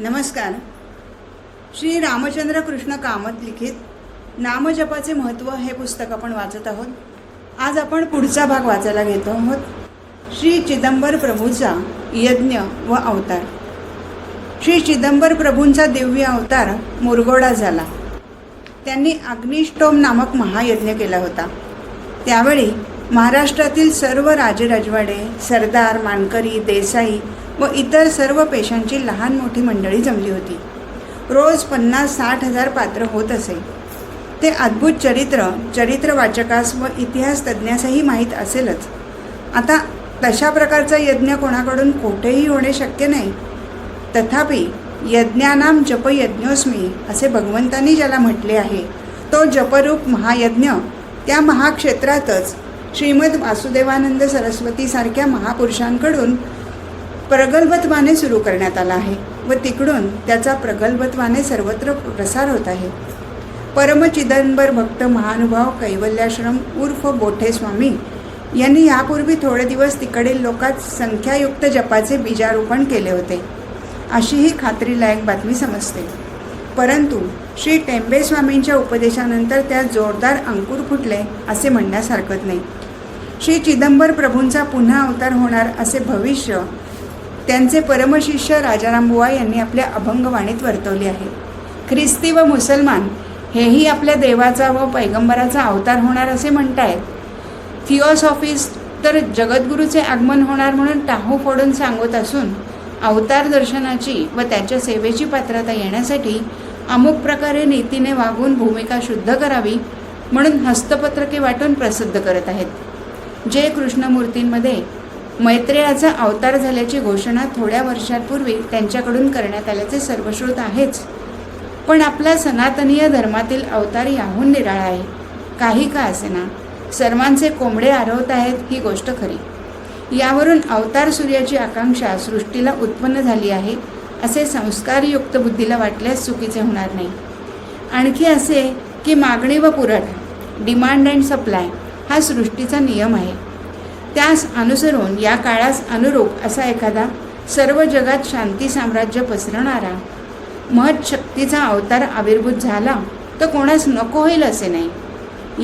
नमस्कार. श्री रामचंद्र कृष्ण कामत लिखित नामजपाचे महत्त्व हे पुस्तक आपण वाचत आहोत. आज आपण पुढचा भाग वाचायला घेतो आहोत. श्री चिदंबर प्रभूचा यज्ञ व अवतार. श्री चिदंबर प्रभूंचा दिव्य अवतार मुरगोडा झाला. त्यांनी अग्निष्टोम नामक महायज्ञ केला होता. त्यावेळी महाराष्ट्रातील सर्व राजराजवाडे सरदार मानकरी देसाई व इतर सर्व पेशांची लहान मोठी मंडळी जमली होती. रोज पन्नास साठ हजार पात्र होत असे. ते अद्भुत चरित्र चरित्र वाचकास व इतिहास तज्ज्ञासही माहीत असेलच. आता तशा प्रकारचा यज्ञ कोणाकडून कोठेही होणे शक्य नाही. तथापि यज्ञानाम जपयज्ञोस्मी असे भगवंतांनी ज्याला म्हटले आहे तो जपरूप महायज्ञ त्या महाक्षेत्रातच श्रीमद वासुदेवानंद सरस्वतीसारख्या महापुरुषांकडून प्रगल्भत्वाने सुरू करण्यात आला आहे व तिकडून त्याचा प्रगल्भत्वाने सर्वत्र प्रसार होत आहे. परमचिदंबर भक्त महानुभाव कैवल्याश्रम उर्फ बोठे स्वामी यांनी यापूर्वी थोडे दिवस तिकडील लोकात संख्यायुक्त जपाचे बीजारोपण केले होते. अशी ही खात्रीलायक बातमी समजते. परंतु श्री टेंबे स्वामींच्या उपदेशानंतर त्यात जोरदार अंकुर फुटले असे म्हणण्यास हरकत नाही. श्री चिदंबर प्रभूंचा पुन्हा अवतार होणार असे भविष्य त्यांचे परमशिष्य राजारामबुवा यांनी आपल्या अभंगवाणीत वर्तवले आहे. ख्रिस्ती व मुसलमान हेही आपल्या देवाचा व पैगंबराचा अवतार होणार असे म्हणतायत. थिओसॉफिस्ट तर जगद्गुरूचे आगमन होणार म्हणून टाहू फोडून सांगत असून अवतार दर्शनाची व त्याच्या सेवेची पात्रता येण्यासाठी अमुक प्रकारे नीतीने वागून भूमिका शुद्ध करावी म्हणून हस्तपत्रके वाटून प्रसिद्ध करत आहेत. जे कृष्णमूर्तींमध्ये मैत्रेयाचा अवतार झाल्याची घोषणा थोड्या वर्षांपूर्वी त्यांच्याकडून करण्यात आल्याचे सर्वश्रुत आहेच. पण आपला सनातनीय धर्मातील अवतार याहून निराळा आहे. काही का असेना? सर्वांचे कोंबडे आरवत आहेत ही गोष्ट खरी. यावरून अवतार सूर्याची आकांक्षा सृष्टीला उत्पन्न झाली आहे असे संस्कारयुक्त बुद्धीला वाटल्यास चुकीचे होणार नाही. आणखी असे की मागणी व पुरवठा डिमांड अँड सप्लाय हा सृष्टीचा नियम आहे. त्यास अनुसरून या काळास अनुरूप असा एखादा सर्व जगात शांती साम्राज्य पसरणारा महत शक्तीचा अवतार आविर्भूत झाला तर कोणास नको होईल असे नाही.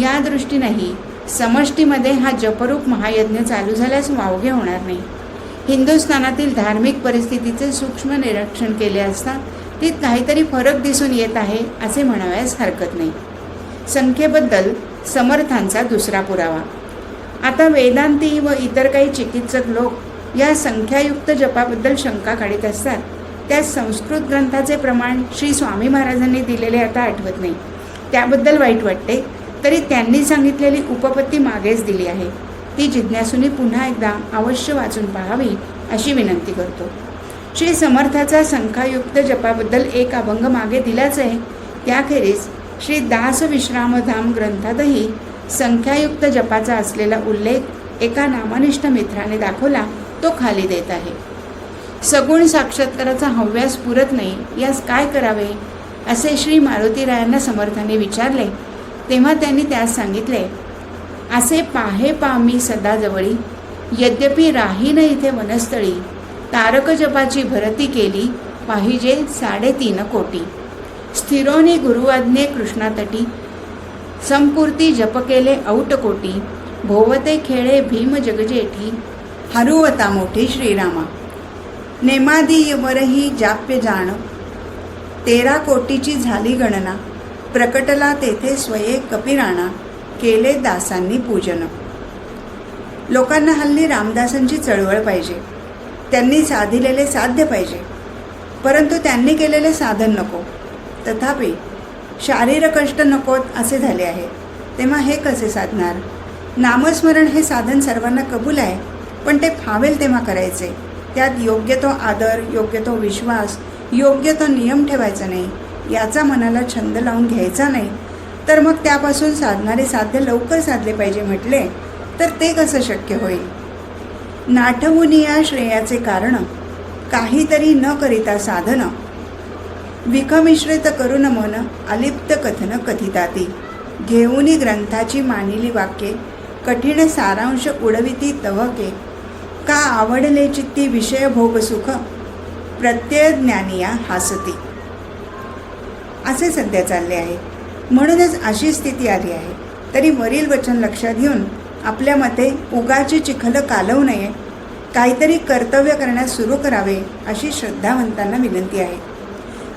या दृष्टीनेही समष्टीमध्ये हा जपरूप महायज्ञ चालू झाल्यास वावगे होणार नाही. हिंदुस्थानातील धार्मिक परिस्थितीचे सूक्ष्म निरीक्षण केले असता ते काहीतरी फरक दिसून येत आहे असे म्हणावयास हरकत नाही. संख्येबद्दल समर्थांचा दुसरा पुरावा. आता वेदांती व इतर काही चिकित्सक लोक या संख्यायुक्त जपाबद्दल शंका काढीत असतात. त्या संस्कृत ग्रंथाचे प्रमाण श्री स्वामी महाराजांनी दिलेले आता आठवत नाही. त्याबद्दल वाईट वाटते तरी त्यांनी सांगितलेली उपपत्ती मागेच दिली आहे. ती जिज्ञासूनी पुन्हा एकदा अवश्य वाचून पाहावी अशी विनंती करतो. श्री समर्थाचा संख्यायुक्त जपाबद्दल एक अभंग मागे दिलाच आहे. त्याखेरीज श्री दास विश्रामधाम ग्रंथातही संख्यायुक्त जपाचा असलेला उल्लेख एका नामनिष्ठ मित्राने दाखवला तो खाली देत आहे. सगुण साक्षात्काराचा हव्यास पुरत नाही यास काय करावे? असे श्री मारुतीरायांना समर्थाने विचारले. तेव्हा त्यांनी त्यास सांगितले असे पाहे पामी मी सदाजवळी. यद्यपि राहीन इथे वनस्थळी तारक जपाची भरती केली पाहिजे साडेतीन कोटी. स्थिरोनी गुरुआज्ञे कृष्णातटी संपूर्ती जप केले औटकोटी भोवते खेळे भीम जगजेठी हरुवता मोठी श्रीरामा. नेमादी यमरही जाप्य जाण तेरा कोटीची झाली गणना प्रकटला तेथे स्वये कपिराणा केले दासांनी पूजन. लोकांना हल्ली रामदासांची चळवळ पाहिजे त्यांनी साधिलेले साध्य पाहिजे परंतु त्यांनी केलेले साधन नको तथापि शारीर कष्ट नकोत असे झाले आहे. तेव्हा हे कसे साधणार? नामस्मरण हे साधन सर्वांना कबूल आहे पण ते फावेल तेव्हा करायचे. त्यात योग्य तो आदर योग्य तो विश्वास योग्य तो नियम ठेवायचा नाही याचा मनाला छंद लावून घ्यायचा नाही. तर मग त्यापासून साधणारे साध्य लवकर साधले पाहिजे म्हटले तर ते कसं शक्य होईल? नाठवून या श्रेयाचे कारण काहीतरी न करिता साधनं. विखमिश्रित करून मन अलिप्त कथन कथिताती. घेऊनी ग्रंथाची मानिली वाक्ये कठीण सारांश उडविती तवके. का आवडले चित्ती विषय भोग सुख प्रत्यय ज्ञानिया हासती. असे सध्या चालले आहे. म्हणूनच अशी स्थिती आली आहे. तरी वरील वचन लक्षात घेऊन आपल्या मते उगाची चिखल कालवू नये. काहीतरी कर्तव्य करण्यास सुरू करावे अशी श्रद्धावंतांना विनंती आहे.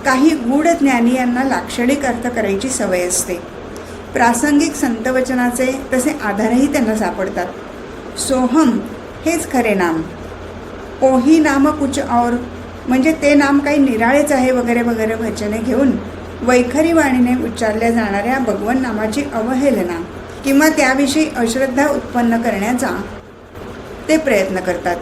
काही गूढ ज्ञानी यांना लाक्षणिक अर्थ करायची सवय असते. प्रासंगिक संतवचनाचे तसे आधारही त्यांना सापडतात. सोहम हेच खरे नाम. ओही नाम कुच और म्हणजे ते नाम काही निराळेच आहे वगैरे वगैरे वचने घेऊन वैखरी वाणीने उच्चारल्या जाणाऱ्या भगवन नामाची अवहेलना किंवा त्याविषयी अश्रद्धा उत्पन्न करण्याचा ते प्रयत्न करतात.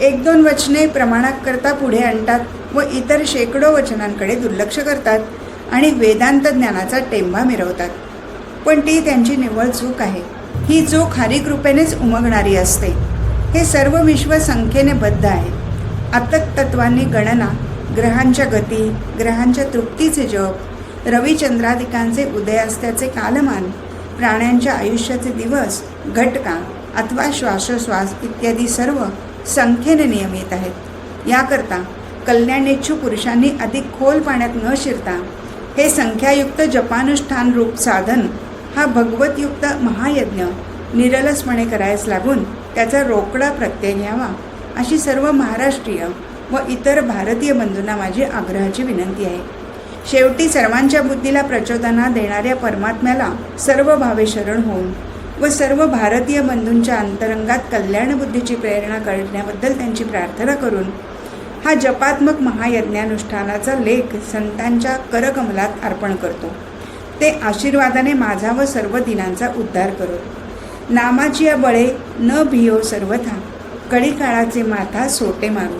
एक दोन वचने प्रमाणाकरता पुढे आणतात. व इतर शेकडो वचनांकडे दुर्लक्ष करतात आणि वेदांत ज्ञानाचा टेंभा मिरवतात. पण ती त्यांची निव्वळ चूक आहे. ही चूक हरी कृपेनेच उमगणारी असते. हे सर्व विश्व संख्येने बद्ध आहे. अतक तत्वांनी गणना ग्रहांच्या गती ग्रहांच्या तृप्तीचे जप रविचंद्रादिकांचे उदयास्त्याचे कालमान प्राण्यांच्या आयुष्याचे दिवस घटका अथवा श्वासोश्वास इत्यादी सर्व संख्येने नियमित आहेत. याकरता कल्याणेच्छू पुरुषांनी अधिक खोल पाण्यात न शिरता हे संख्यायुक्त जपानुष्ठान रूप साधन हा भगवतयुक्त महायज्ञ निरलसपणे करायस लागून त्याचा रोकडा प्रत्यय घ्यावा अशी सर्व महाराष्ट्रीय व इतर भारतीय बंधूंना माझी आग्रहाची विनंती आहे. शेवटी सर्वांच्या बुद्धीला प्रचोदना देणाऱ्या परमात्म्याला सर्व भावे शरण होऊन व सर्व भारतीय बंधूंच्या अंतरंगात कल्याणबुद्धीची प्रेरणा करण्याबद्दल त्यांची प्रार्थना करून हा जपात्मक महायज्ञानुष्ठानाचा लेख संतांच्या करकमलात अर्पण करतो. ते आशीर्वादाने माझा व सर्व दिनांचा उद्धार करो. नामाची या बळे न भियो सर्वथा. कडी काळाचे माथा सोटे मारू.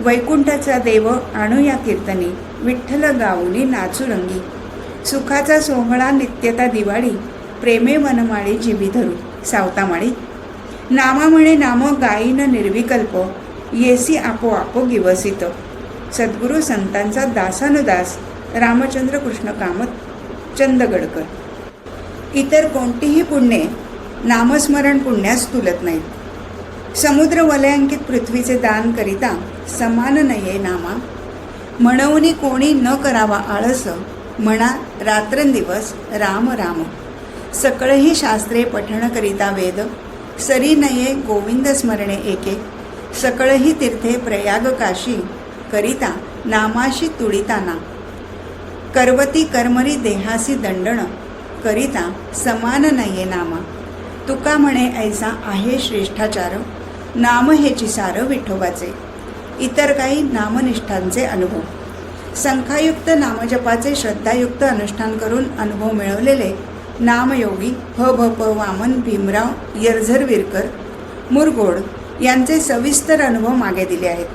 वैकुंठाचा देव आणू या कीर्तनी. विठ्ठल गाऊनी नाचू रंगी सुखाचा सोहळा नित्यता दिवाळी. प्रेमे वनमाळी जिवी धरू सावतामाळी. नामा म्हणे नाम गायीन निर्विकल्प. येसी आपोआप गिवसित. सद्गुरू संतांचा दासानुदास रामचंद्र कृष्ण कामत चंदगडकर. इतर कोणतीही पुण्ये नामस्मरण पुण्यास तुलत नाहीत. समुद्र वलयांकित पृथ्वीचे दान करिता समान नये नामा. म्हणवनी कोणी न करावा आळस म्हणा रात्रंदिवस राम राम. सकळही शास्त्रे पठण करिता वेद सरी नये गोविंद स्मरणे एके. सकळही तीर्थे प्रयाग काशी करिता नामाशी तुळिताना करवती कर्मरी देहासी दंडण करिता समान नये नामा. तुका म्हणे ऐसा आहे श्रेष्ठाचार नाम हेची सार विठोबाचे. इतर काही नामनिष्ठांचे अनुभव. संख्यायुक्त नामजपाचे श्रद्धायुक्त अनुष्ठान करून अनुभव मिळवलेले नामयोगी ह भ प वामन भीमराव यरझरविरकर मुरगोड यांचे सविस्तर अनुभव मागे दिले आहेत.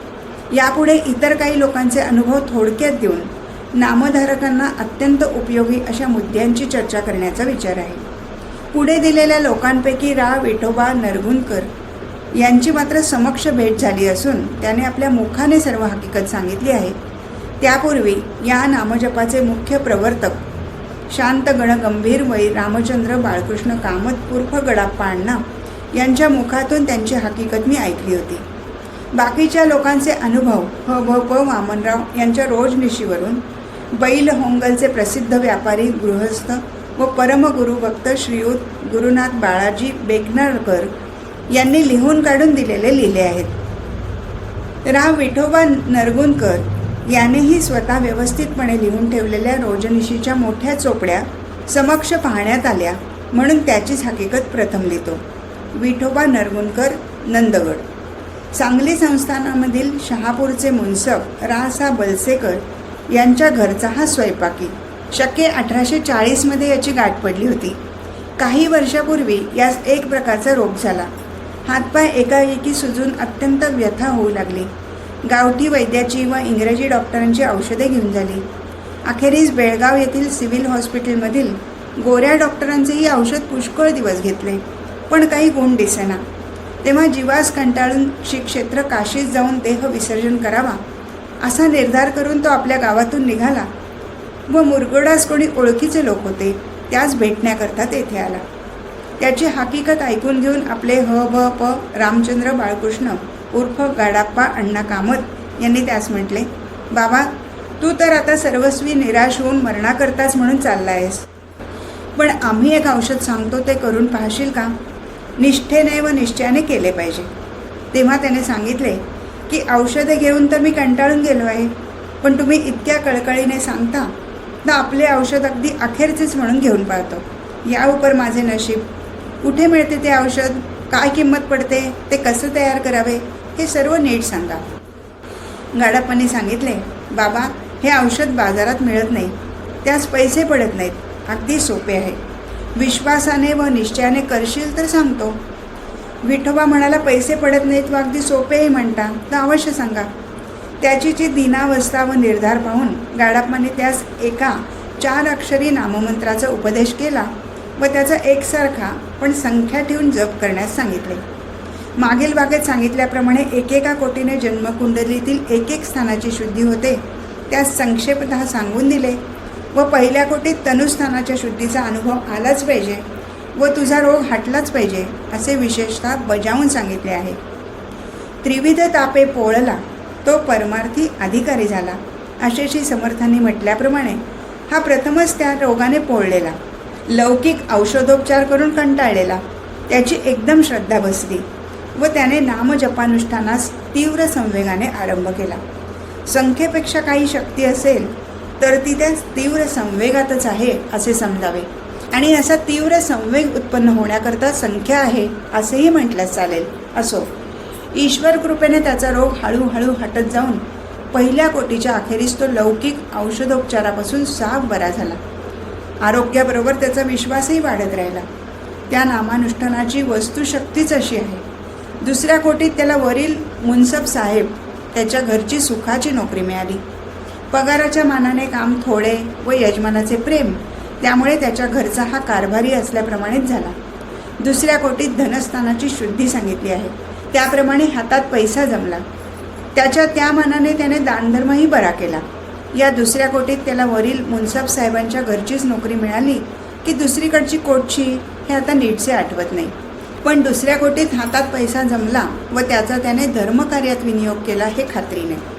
यापुढे इतर काही लोकांचे अनुभव थोडक्यात देऊन नामधारकांना अत्यंत उपयोगी अशा मुद्द्यांची चर्चा करण्याचा विचार आहे. पुढे दिलेल्या लोकांपैकी रा. विठोबा नरगुणकर यांची मात्र समक्ष भेट झाली असून त्याने आपल्या मुखाने सर्व हकीकत सांगितली आहे. त्यापूर्वी या नामजपाचे मुख्य प्रवर्तक शांत गणगंभीर वै. रामचंद्र बाळकृष्ण कामत उर्फ गडाप्पा अण्णा यांच्या मुखातून त्यांची हकीकत मी ऐकली होती. बाकीच्या लोकांचे अनुभव ह भ प वामनराव यांच्या रोजनिशीवरून बैल होंगलचे प्रसिद्ध व्यापारी गृहस्थ व परमगुरुभक्त श्रीयुत गुरुनाथ बाळाजी बेगनरकर यांनी लिहून काढून दिलेले लिहिले आहेत. राव विठोबा नरगुणकर यानेही स्वतः व्यवस्थितपणे लिहून ठेवलेल्या रोजनिशीच्या मोठ्या चोपड्या समक्ष पाहण्यात आल्या म्हणून त्याचीच हकीकत प्रथम लिहितो. विठोबा नरगुणकर नंदगड. सांगली संस्थानामधील शहापूरचे मुनसब रासा बलसेकर यांच्या घरचा हा स्वयंपाकी. शक्य अठराशे चाळीसमध्ये याची गाठ पडली होती. काही वर्षापूर्वी यास एक प्रकारचा रोग झाला. हातपाय एकाएकी सुजून अत्यंत व्यथा होऊ लागली. गावठी वैद्याची व इंग्रजी डॉक्टरांची औषधे घेऊन झाली. अखेरीस बेळगाव येथील सिव्हिल हॉस्पिटलमधील गोऱ्या डॉक्टरांचेही औषध पुष्कळ दिवस घेतले. पण काही गुण दिसेना. तेव्हा जीवास कंटाळून श्री क्षेत्र काशीत जाऊन देह विसर्जन करावा असा निर्धार करून तो आपल्या गावातून निघाला व मुरगोडास कोणी ओळखीचे लोक होते त्यास भेटण्याकरता तेथे आला. त्याची हकीकत ऐकून घेऊन आपले ह भ प रामचंद्र बाळकृष्ण उर्फ गाडाप्पा अण्णा कामत यांनी त्यास म्हटले बाबा तू तर आता सर्वस्वी निराश होऊन मरणाकरताच म्हणून चालला आहेस पण आम्ही एक औषध सांगतो ते करून पाहशील का? निष्ठेने व निश्चयाने केले पाहिजे. तेव्हा त्याने सांगितले की औषधे घेऊन तर मी कंटाळून गेलो आहे पण तुम्ही इतक्या कळकळीने सांगता तर आपले औषध अगदी अखेरचेच म्हणून घेऊन पाहतो. या उपर माझे नशीब. कुठे मिळते ते औषध? काय किंमत पडते? ते कसं तयार करावे? हे सर्व नीट सांगा. गाडप्पांनी सांगितले बाबा हे औषध बाजारात मिळत नाही. त्यास पैसे पडत नाहीत. अगदी सोपे आहे. विश्वासाने व निश्चयाने करशील तर सांगतो. विठोबा म्हणाला पैसे पडत नाहीत व अगदी सोपेही म्हणता. तर अवश्य सांगा. त्याची जी दिनावस्था व निर्धार पाहून गाडाप्पांनी त्यास एका चार अक्षरी नाममंत्राचा उपदेश केला व त्याचा एकसारखा पण संख्या ठेवून जप करण्यास सांगितले. मागील बागेत सांगितल्याप्रमाणे एकेका कोटीने जन्मकुंडलीतील एक एक स्थानाची शुद्धी होते. त्यास संक्षेपतः सांगून दिले. व पहिल्या कोटीत तनुस्थानाच्या शुद्धीचा अनुभव आलाच पाहिजे व तुझा रोग हटलाच पाहिजे असे विशेषतः बजावून सांगितले आहे. त्रिविध तापे पोळला तो परमार्थी अधिकारी झाला. अशेशी समर्थांनी म्हटल्याप्रमाणे हा प्रथमच त्या रोगाने पोळलेला. लौकिक औषधोपचार करून कंटाळलेला. त्याची एकदम श्रद्धा बसली व त्याने नामजपानुष्ठानास तीव्र संवेगाने आरंभ केला. संख्येपेक्षा काही शक्ती असेल तर ती त्या तीव्र संवेगातच आहे असे समजावे. आणि असा तीव्र संवेग उत्पन्न होण्याकरता संख्या आहे असेही म्हटल्यास चालेल. असो. ईश्वर कृपेने त्याचा रोग हळूहळू हटत जाऊन पहिल्या कोटीच्या अखेरीस तो लौकिक औषधोपचारापासून साफ बरा झाला. आरोग्याबरोबर त्याचा विश्वासही वाढत राहिला. त्या नामानुष्ठानाची वस्तुशक्तीच अशी आहे. दुसऱ्या कोटीत त्याला वरील मुन्सब साहेब त्याच्या घरची सुखाची नोकरी मिळाली. पगाराच्या मानाने काम थोडे व यजमानाचे प्रेम त्यामुळे त्याच्या घरचा हा कारभारी असल्याप्रमाणेच झाला. दुसऱ्या कोटीत धनस्थानाची शुद्धी सांगितली आहे. त्याप्रमाणे हातात पैसा जमला. त्याच्या त्या मानाने त्याने दानधर्मही बरा केला. या दुसऱ्या कोटीत त्याला वरील मुनसाब साहेबांच्या घरचीच नोकरी मिळाली की दुसरीकडची कोटची हे आता नीटसे आठवत नाही. पण दुसऱ्या कोटीत हातात पैसा जमला व त्याचा त्याने धर्मकार्यात विनियोग केला हे खात्रीने.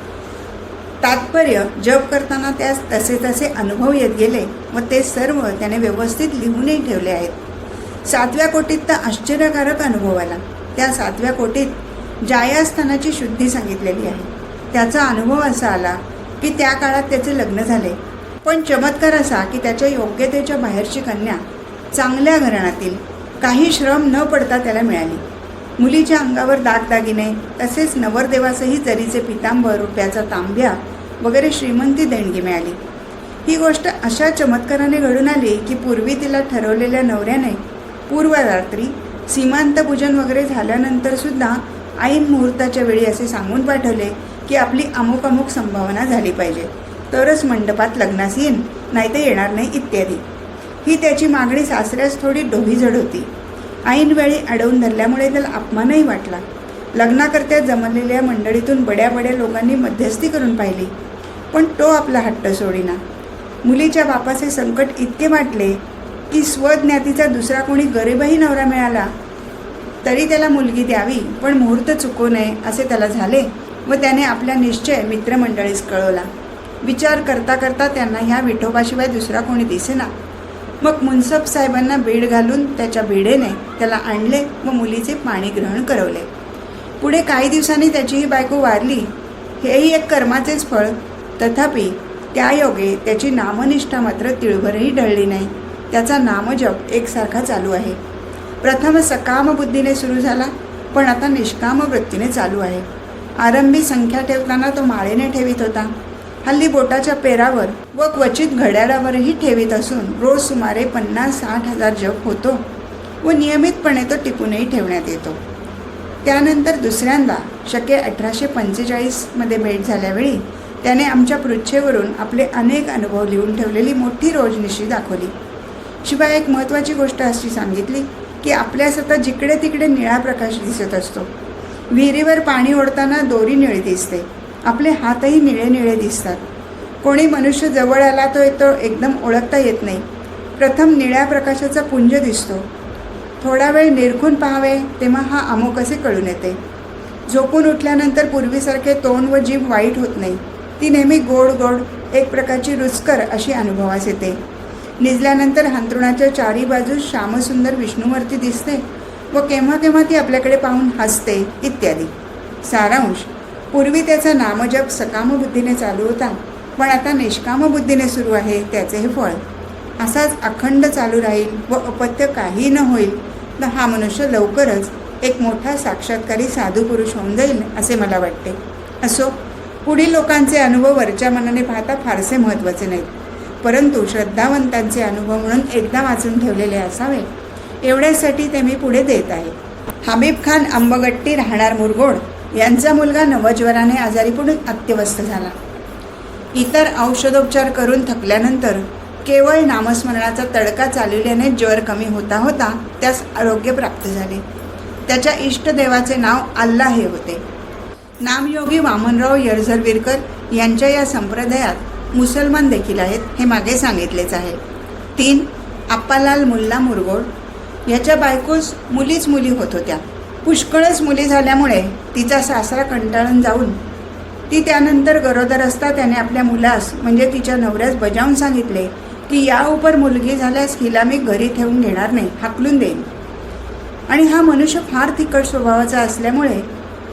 तात्पर्य जप करताना त्यास तसे तसे अनुभव येत गेले व ते सर्व त्याने व्यवस्थित लिहूनही ठेवले आहेत. सातव्या कोटीत तर आश्चर्यकारक अनुभव आला. त्या सातव्या कोटीत जायास्थानाची शुद्धी सांगितलेली आहे. त्याचा अनुभव असा आला की त्या काळात त्याचे लग्न झाले. पण चमत्कार असा की त्याच्या योग्यतेच्या बाहेरची कन्या चांगल्या घराण्यातील काही श्रम न पडता त्याला मिळाली. मुलीच्या अंगावर दागदागिने तसेच नवरदेवासही जरीचे पितांबर रुपयाचा तांब्या वगैरे श्रीमंती देणगी मिळाली. ही गोष्ट अशा चमत्काराने घडून आली की पूर्वी तिला ठरवलेल्या नवऱ्याने पूर्वरात्री सीमांतपूजन वगैरे झाल्यानंतर सुद्धा ऐन मुहूर्ताच्या वेळी असे सांगून पाठवले की आपली अमुक अमुक संभावना झाली पाहिजे. तरच मंडपात लग्नास येईन नाही तर येणार नाही इत्यादी. ही त्याची मागणी सासऱ्यास थोडी डोहीजड होती. ऐनवेळी अडवून धरल्यामुळे त्याला अपमानही वाटला. लग्नाकरत्या जमलेल्या मंडळीतून बड्या बड्या लोकांनी मध्यस्थी करून पाहिली पण तो आपला हट्ट सोडीना. मुलीच्या बापाचे संकट इतके वाटले की स्वज्ञातीचा दुसरा कोणी गरीबही नवरा मिळाला तरी त्याला मुलगी द्यावी पण मुहूर्त चुकू नये असे त्याला झाले व त्याने आपला निश्चय मित्रमंडळीस कळवला. विचार करता करता त्यांना ह्या विठोबाशिवाय दुसरा कोणी दिसेना. मग मुन्सब साहेबांना बीड घालून त्याच्या भिडेने त्याला आणले व मुलीचे पाणी ग्रहण करवले. पुढे काही दिवसांनी त्याची ही बायको वारली. हेही एक कर्माचेच फळ. तथापि त्या योगे त्याची नामनिष्ठा मात्र तिळभरही ढळली नाही. त्याचा नामजप एकसारखा चालू आहे. प्रथम सकाम बुद्धीने सुरू झाला पण आता निष्काम वृत्तीने चालू आहे. आरंभी संख्या ठेवताना तो माळेने ठेवित होता. हल्ली बोटाच्या पेरावर व क्वचित घड्याळावरही ठेवीत असून रोज सुमारे पन्नास साठ हजार जप होतो व नियमितपणे तो टिपूनही ठेवण्यात येतो. त्यानंतर दुसऱ्यांदा शके अठराशे पंचेचाळीसमध्ये भेट झाल्यावेळी त्याने आमच्या पृच्छेवरून आपले अनेक अनुभव लिहून ठेवलेली मोठी रोजनिशी दाखवली. शिवाय एक महत्त्वाची गोष्ट अशी सांगितली की आपल्या स्वतः जिकडे तिकडे निळा प्रकाश दिसत असतो. विहिरीवर पाणी ओढताना दोरी निळी दिसते. आपले हातही निळे निळे दिसतात. कोणी मनुष्य जवळ आला तो तो एकदम ओळखता येत नाही. प्रथम निळ्या प्रकाशाचा पुंज दिसतो. थोडा वेळ निरखून पाहावे तेव्हा हा अमुक असे कळून येते. झोपून उठल्यानंतर पूर्वीसारखे तोंड व जीभ वाईट होत नाही. ती नेहमी गोड गोड एक प्रकारची रुचकर अशी अनुभवास येते. निजल्यानंतर हंतरुणाच्या चारी बाजूस श्यामसुंदर विष्णूमूर्ती दिसते व केव्हा केव्हा ती आपल्याकडे पाहून हसते इत्यादी. सारांश. पूर्वी त्याचा नामजप सकाम बुद्धीने चालू होता पण आता निष्काम बुद्धीने सुरू आहे त्याचे हे फळ. असाच अखंड चालू राहील व अपत्य काही न होईल तर हा मनुष्य लवकरच एक मोठा साक्षात्कारी साधू पुरुष होऊन जाईल असे मला वाटते. असो पुढील लोकांचे अनुभव वरच्या मनाने पाहता फारसे महत्त्वाचे नाहीत. परंतु श्रद्धावंतांचे अनुभव म्हणून एकदा वाचून ठेवलेले असावे. एवढ्यासाठी ते मी पुढे देत आहे. हबीब खान अंबगट्टी राहणार मुरगोड. यांचा मुलगा नवज्वराने आजारी पडून अत्यवस्थ झाला. इतर औषधोपचार करून थकल्यानंतर केवळ नामस्मरणाचा तडका चालविल्याने ज्वर कमी होता होता त्यास आरोग्य प्राप्त झाले. त्याच्या इष्टदेवाचे नाव अल्ला हे होते. नामयोगी वामनराव यळझरविरकर यांच्या या संप्रदायात मुसलमान देखील आहेत हे मागे सांगितलेच आहे. तीन आप्पालाल मुल्ला मुरगोड. याच्या बायकोस मुलीच मुली होत होत्या. पुष्कळच मुली झाल्यामुळे तिचा सासरा कंटाळून जाऊन ती त्यानंतर गरोदर असता त्याने आपल्या मुलास म्हणजे तिच्या नवऱ्यास बजावून सांगितले की या उपर मुलगी झाल्यास हिला मी घरी ठेवून घेणार नाही हाकलून देईन. आणि हा मनुष्य फार तिखट स्वभावाचा असल्यामुळे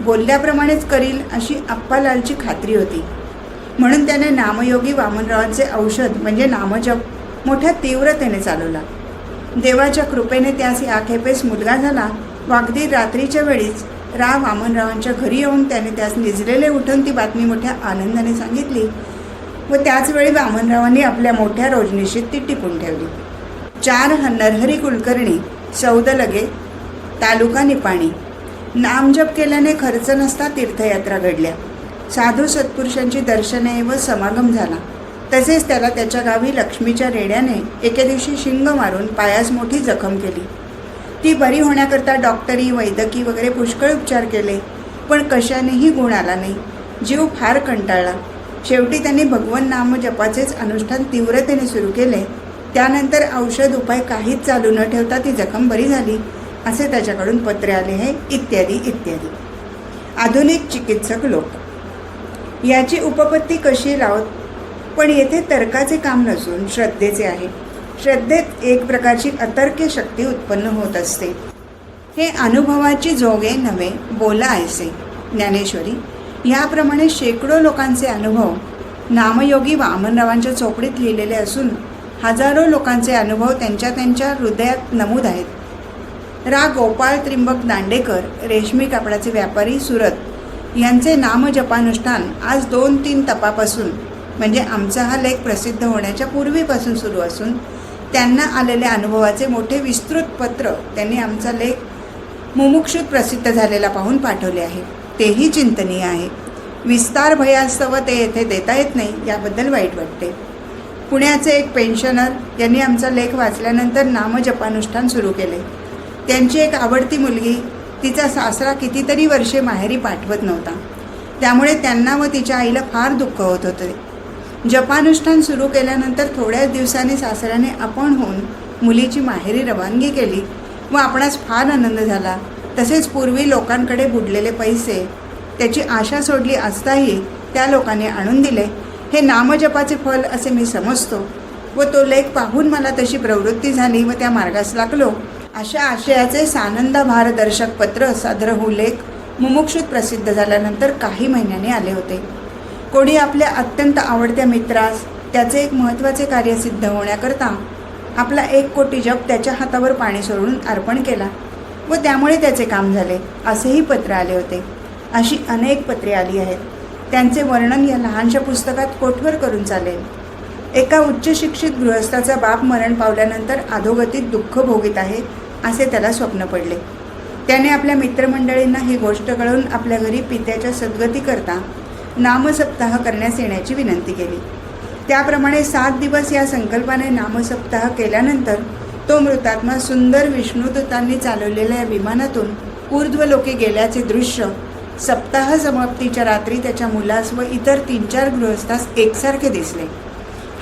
बोलल्याप्रमाणेच करील अशी अप्पालालची खात्री होती. म्हणून त्याने नामयोगी वामनरावांचे औषध म्हणजे नामजप मोठ्या तीव्रतेने चालवला. देवाच्या कृपेने त्यास या खेपेस मुलगा झाला व अगदी रात्रीच्या वेळीच राम वामनरावांच्या घरी येऊन त्याने त्यास निजलेले उठून ती बातमी मोठ्या आनंदाने सांगितली व त्याचवेळी वामनरावांनी आपल्या मोठ्या रोजनिशीत ती टिपून ठेवली. चार नरहरी कुलकर्णी सौदलगे तालुका निपाणी. नामजप केल्याने खर्च नसता तीर्थयात्रा घडल्या. साधू सत्पुरुषांची दर्शने व समागम झाला. तसेच त्याला त्याच्या गावी लक्ष्मीच्या रेड्याने एके दिवशी शिंग मारून पायास मोठी जखम केली. ती बरी होण्याकरता डॉक्टरी वैद्यकी वगैरे पुष्कळ उपचार केले पण कशानेही गुण आला नाही. जीव फार कंटाळला. शेवटी त्यांनी भगवन नाम जपाचेच अनुष्ठान तीव्रतेने सुरू केले. त्यानंतर औषध उपाय काहीच चालू न ठेवता ती जखम बरी झाली असे त्याच्याकडून पत्रे आले आहे इत्यादी इत्यादी. आधुनिक चिकित्सक लोक. याची उपपत्ती कशी लावत? पण येथे तर्काचे काम नसून श्रद्धेचे आहे. श्रद्धेत एक प्रकारची अतर्क्य शक्ती उत्पन्न होत असते. हे अनुभवाची जोगे नव्हे बोला ऐसे ज्ञानेश्वरी याप्रमाणे शेकडो लोकांचे अनुभव नामयोगी वामनरावांच्या चोपडीत लिहिलेले असून हजारो लोकांचे अनुभव त्यांच्या त्यांच्या हृदयात नमूद आहेत. रा. गोपाळ त्रिंबक दांडेकर रेशमी कापडाचे व्यापारी सुरत यांचे नामजपानुष्ठान आज दोन तीन तपापासून म्हणजे आमचा हा लेख प्रसिद्ध होण्याच्या पूर्वीपासून सुरू असून त्यांना आलेल्या अनुभवाचे मोठे विस्तृत पत्र त्यांनी आमचा लेख मुमुक्षुत प्रसिद्ध झालेला पाहून पाठवले आहे. तेही चिंतनीय आहे. विस्तार भयास्तव ते येथे देता येत नाही याबद्दल वाईट वाटते. पुण्याचे एक पेन्शनर यांनी आमचा लेख वाचल्यानंतर नामजपानुष्ठान सुरू केले. त्यांची एक आवडती मुलगी तिचा सासरा कितीतरी वर्षे माहेरी पाठवत नव्हता. त्यामुळे त्यांना व तिच्या आईला फार दुःख होत होते. जपानुष्ठान सुरू केल्यानंतर थोड्याच दिवसांनी सासऱ्याने आपण होऊन मुलीची माहेरी रवानगी केली व आपणास फार आनंद झाला. तसेच पूर्वी लोकांकडे बुडलेले पैसे त्याची आशा सोडली असताही त्या लोकांनी आणून दिले. हे नामजपाचे फल असे मी समजतो व तो लेख पाहून मला तशी प्रवृत्ती झाली व त्या मार्गास लागलो. अशा आशयाचे सानंद भारदर्शक पत्र सादरहू लेख मुमुक्षुत प्रसिद्ध झाल्यानंतर काही महिन्यांनी आले होते. कोणी आपल्या अत्यंत आवडत्या मित्रास त्याचे एक महत्त्वाचे कार्य सिद्ध होण्याकरता आपला एक कोटी जप त्याच्या हातावर पाणी सोडून अर्पण केला व त्यामुळे त्याचे काम झाले असेही पत्र आले होते. अशी अनेक पत्रे आली आहेत. त्यांचे वर्णन या लहानशा पुस्तकात कोठवर करून चालेल? एका उच्च शिक्षित गृहस्थाचा बाप मरण पावल्यानंतर अधोगतीत दुःख भोगीत आहे असे त्याला स्वप्न पडले. त्याने आपल्या मित्रमंडळींना ही गोष्ट कळून आपल्या घरी पित्याच्या सद्गतीकरता नामसप्ताह करण्यास येण्याची विनंती केली. त्याप्रमाणे सात दिवस या संकल्पाने नामसप्ताह केल्यानंतर तो मृतात्मा सुंदर विष्णुदूतांनी चालवलेल्या या विमानातून ऊर्ध्वलोके गेल्याचे दृश्य सप्ताह समाप्तीच्या रात्री त्याच्या मुलास व इतर तीन चार गृहस्थास एकसारखे दिसले.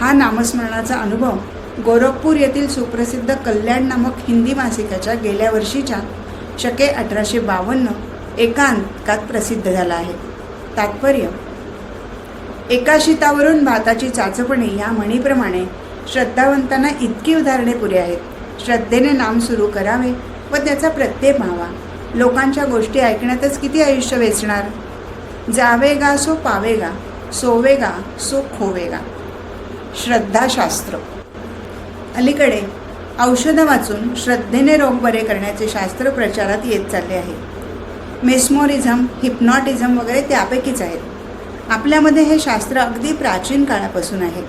हा नामस्मरणाचा अनुभव गोरखपूर येथील सुप्रसिद्ध कल्याण नामक हिंदी मासिकाच्या गेल्या वर्षीच्या शके अठराशे बावन्न एका अंकात प्रसिद्ध झाला आहे. तात्पर्य एका शीतावरून भाताची चाचपणी या म्हणीप्रमाणे श्रद्धावंतांना इतकी उदाहरणे पुरे आहेत. श्रद्धेने नाम सुरू करावे व त्याचा प्रत्यय पाहावा लोकांच्या गोष्टी ऐकण्यातच किती आयुष्य वेचणार? जावेगा सो पावेगा सोवेगा सो खोवेगा श्रद्धाशास्त्र. अलीकडे औषधं वाचून श्रद्धेने रोग बरे करण्याचे शास्त्र प्रचारात येत चालले आहे. मेस्मोरिझम हिप्नॉटिझम वगैरे त्यापैकीच आहेत. आपल्यामध्ये हे शास्त्र अगदी प्राचीन काळापासून आहे.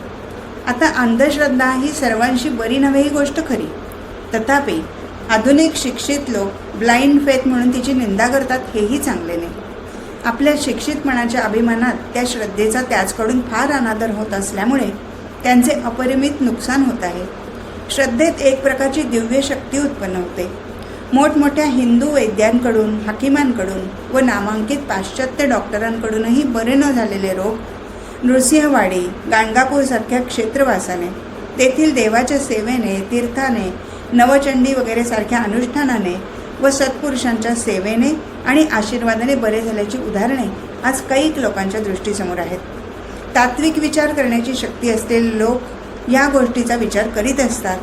आता अंधश्रद्धा ही सर्वांशी बरी नव्हे ही गोष्ट खरी. तथापि आधुनिक शिक्षित लोक ब्लाइंड फेथ म्हणून तिची निंदा करतात हेही चांगले नाही. आपल्या शिक्षितपणाच्या अभिमानात त्या श्रद्धेचा त्याचकडून फार अनादर होत असल्यामुळे त्यांचे अपरिमित नुकसान होत आहे. श्रद्धेत एक प्रकारची दिव्य शक्ती उत्पन्न होते. मोठमोठ्या हिंदू वैद्यांकडून हाकिमांकडून व नामांकित पाश्चात्य डॉक्टरांकडूनही बरे न झालेले रोग नृसिंहवाडी गाणगापूरसारख्या क्षेत्रवासाने तेथील देवाच्या सेवेने तीर्थाने नवचंडी वगैरे सारख्या अनुष्ठानाने व सत्पुरुषांच्या सेवेने आणि आशीर्वादाने बरे झाल्याची उदाहरणे आज कैक लोकांच्या दृष्टीसमोर आहेत. तात्विक विचार करण्याची शक्ती असलेले लोक या गोष्टीचा विचार करीत असतात.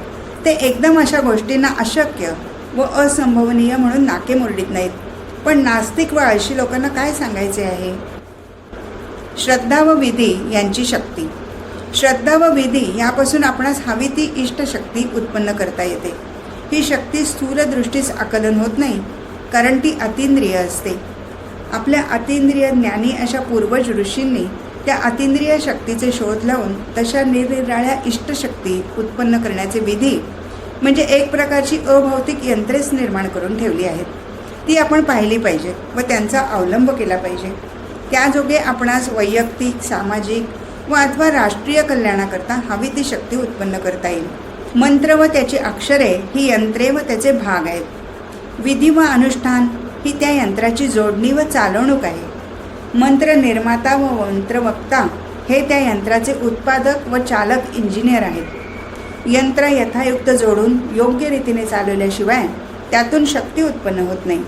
ते एकदम अशा गोष्टींना अशक्य व असंभवनीय म्हणून नाके मुरडीत नाहीत. पण नास्तिक व आळशी लोकांना काय सांगायचे आहे? श्रद्धा व विधी यांची शक्ती. श्रद्धा व विधी यापासून आपणास हवी ती इष्टशक्ती उत्पन्न करता येते. ही शक्ती स्थूलदृष्टीस आकलन होत नाही कारण ती अतिंद्रिय असते. आपल्या अतिंद्रिय ज्ञानी अशा पूर्वज ऋषींनी त्या अतिंद्रिय शक्तीचे शोध लावून तशा निरनिराळ्या इष्टशक्ती उत्पन्न करण्याचे विधी म्हणजे एक प्रकारची अभौतिक यंत्रेच निर्माण करून ठेवली आहेत. ती आपण पाहिली पाहिजेत व त्यांचा अवलंब केला पाहिजे. त्याजोगे आपणास वैयक्तिक सामाजिक व अथवा राष्ट्रीय कल्याणाकरता हवी ती शक्ती उत्पन्न करता येईल. मंत्र व त्याची अक्षरे ही यंत्रे व त्याचे भाग आहेत. विधी व अनुष्ठान ही त्या यंत्राची जोडणी व चालवणूक आहे. मंत्र निर्माता व मंत्रवक्ता हे त्या यंत्राचे उत्पादक व चालक इंजिनियर आहेत. यंत्र यथायुक्त जोडून योग्य रीतीने चालवल्याशिवाय त्यातून शक्ती उत्पन्न होत नाही.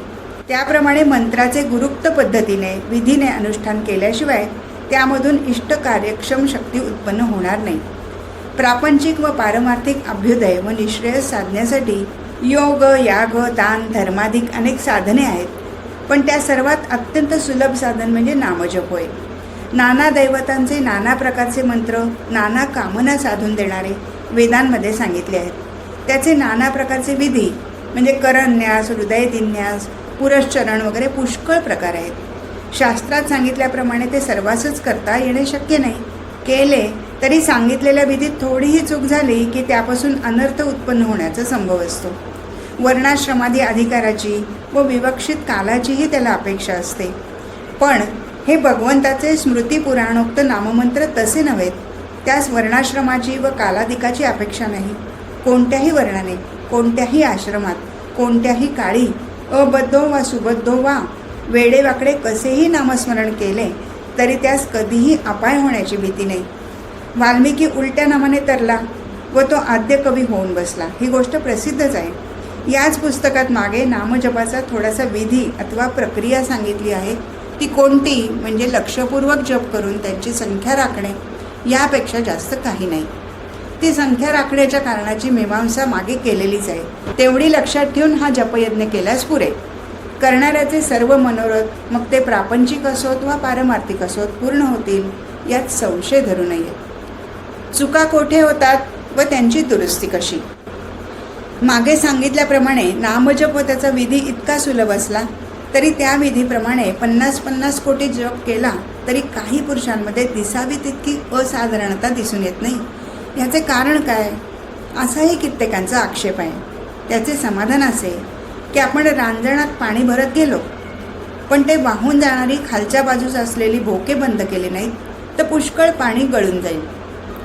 त्याप्रमाणे मंत्राचे गुरुक्त पद्धतीने विधीने अनुष्ठान केल्याशिवाय त्यामधून इष्ट कार्यक्षम शक्ती उत्पन्न होणार नाही. प्रापंचिक व पारमार्थिक अभ्युदय व निश्रेयस साधण्यासाठी योग याग दान धर्माधिक अनेक साधने आहेत. पण त्या सर्वात अत्यंत सुलभ साधन म्हणजे नामजप होय. नाना दैवतांचे नाना प्रकारचे मंत्र नाना कामना साधून देणारे वेदांमध्ये सांगितले आहेत. त्याचे नाना प्रकारचे विधी म्हणजे करन्यास हृदयदिन्यास पुरश्चरण वगैरे पुष्कळ प्रकार आहेत. शास्त्रात सांगितल्याप्रमाणे ते सर्वांसच करता येणे शक्य नाही. केले तरी सांगितलेल्या विधीत थोडीही चूक झाली की त्यापासून अनर्थ उत्पन्न होण्याचा संभव असतो. वर्णाश्रमादी अधिकाराची व विवक्षित कालाचीही त्याला अपेक्षा असते. पण हे भगवंताचे स्मृतिपुराणोक्त नाममंत्र तसे नव्हेत. त्यास वर्णाश्रमाची व कालाधिकाची अपेक्षा नाही. कोणत्याही वर्णाने कोणत्याही आश्रमात कोणत्याही काळी अबद्धो वा सुबद्धो वा वेडेवाकडे कसेही नामस्मरण केले तरी त्यास कधीही अपाय होण्याची भीती नाही. वाल्मिकी उलट्या नामाने तरला व तो आद्य कवी होऊन बसला. ही गोष्ट प्रसिद्धच आहे. याच पुस्तकात मागे नामजपाचा थोडासा विधी अथवा प्रक्रिया सांगितली आहे ती कोणती म्हणजे लक्षपूर्वक जप करून त्यांची संख्या राखणे. यापेक्षा जास्त काही नाही. ती संख्या राखण्याच्या कारणाची मीमांसा मागे केलेलीच आहे. तेवढी लक्षात ठेवून हा जपयज्ञ केल्यास पुरे. करणाऱ्याचे सर्व मनोरथ मग ते प्रापंचिक असोत वा पारमार्थिक असोत पूर्ण होतील यात संशय धरू नये. चुका कोठे होतात व त्यांची दुरुस्ती कशी? मागे सांगितल्याप्रमाणे नामजप व त्याचा विधी इतका सुलभ असला तरी त्या विधीप्रमाणे पन्नास पन्नास कोटी जप केला तरी काही पुरुषांमध्ये दिसावी तितकी असाधारणता दिसून येत नाही. याचे कारण काय? असाही कित्येकांचा आक्षेप आहे. त्याचे समाधान असे की आपण रांजणात पाणी भरत गेलो पण ते वाहून जाणारी खालच्या बाजूस असलेली भोके बंद केले नाहीत तर पुष्कळ पाणी गळून जाईल.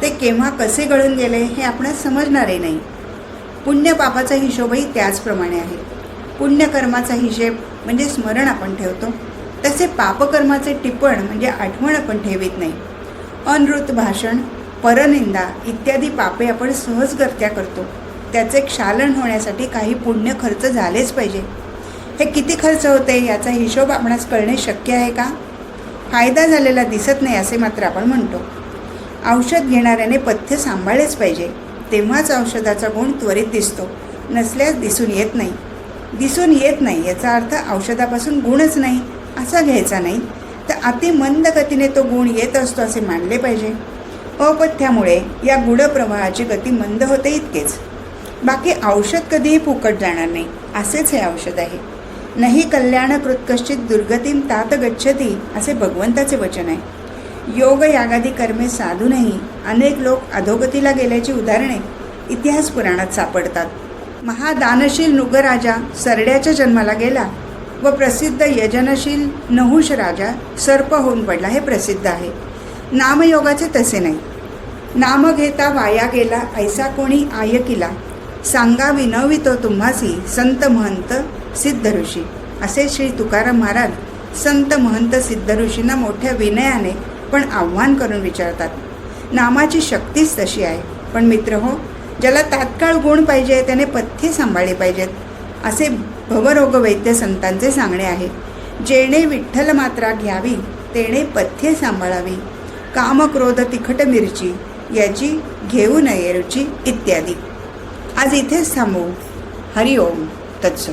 ते केव्हा कसे गळून गेले हे आपण समजणारही नाही. पुण्यपापाचा हिशोबही त्याचप्रमाणे आहे. पुण्यकर्माचा हिशेब म्हणजे स्मरण आपण ठेवतो. तसे पापकर्माचे टिपण म्हणजे आठवण आपण ठेवीत नाही. अनृत भाषण परनिंदा इत्यादी पापे आपण सहजगत्या करतो. त्याचे क्षालन होण्यासाठी काही पुण्य खर्च झालेच पाहिजे. हे किती खर्च होते याचा हिशोब आपणास कळणे शक्य आहे का? फायदा झालेला दिसत नाही असे मात्र आपण म्हणतो. औषध घेणाऱ्याने पथ्य सांभाळलेच पाहिजे. तेव्हाच औषधाचा गुण त्वरित दिसतो. नसल्यास दिसून येत नाही. दिसून येत नाही याचा अर्थ औषधापासून गुणच नाही. असा घ्यायचा नाही. तर अति मंद गतीने तो गुण येत असतो असे मानले पाहिजे. अपथ्यामुळे या गुढप्रवाहाची गती मंद होते इतकेच. बाकी औषध कधीही फुकट जाणार नाही. असेच हे औषध आहे. नाही कल्याणकृत कश्चित दुर्गतीम तात गच्छती असे भगवंताचे वचन आहे. योग यागादी कर्मे साधूनही अनेक लोक अधोगतीला गेल्याची उदाहरणे इतिहास पुराणात सापडतात. महादानशील नुगराजा सरड्याच्या जन्माला गेला. व प्रसिद्ध यजनशील नहुष राजा सर्प होऊन पडला हे प्रसिद्ध आहे. नामयोगाचे तसे नाही. नाम घेता वाया गेला ऐसा कोणी आयकिला सांगा विनवितो तुम्हासी संत महंत सिद्ध ऋषी. असे श्री तुकाराम महाराज संत महंत सिद्ध ऋषींना मोठ्या विनयाने पण आव्हान करून विचारतात. नामाची शक्तीच तशी आहे. पण मित्र हो ज्याला तात्काळ गुण पाहिजे त्याने पथ्ये सांभाळली पाहिजेत. असे भवरोग वैद्य संतांचे सांगणे आहे. जेणे विठ्ठल मात्रा घ्यावी तेणे पथ्ये सांभाळावी कामक्रोध तिखट मिरची याची घेऊ नये रुची इत्यादी. आज इथेच थांबू. हरिओम. तत्सम.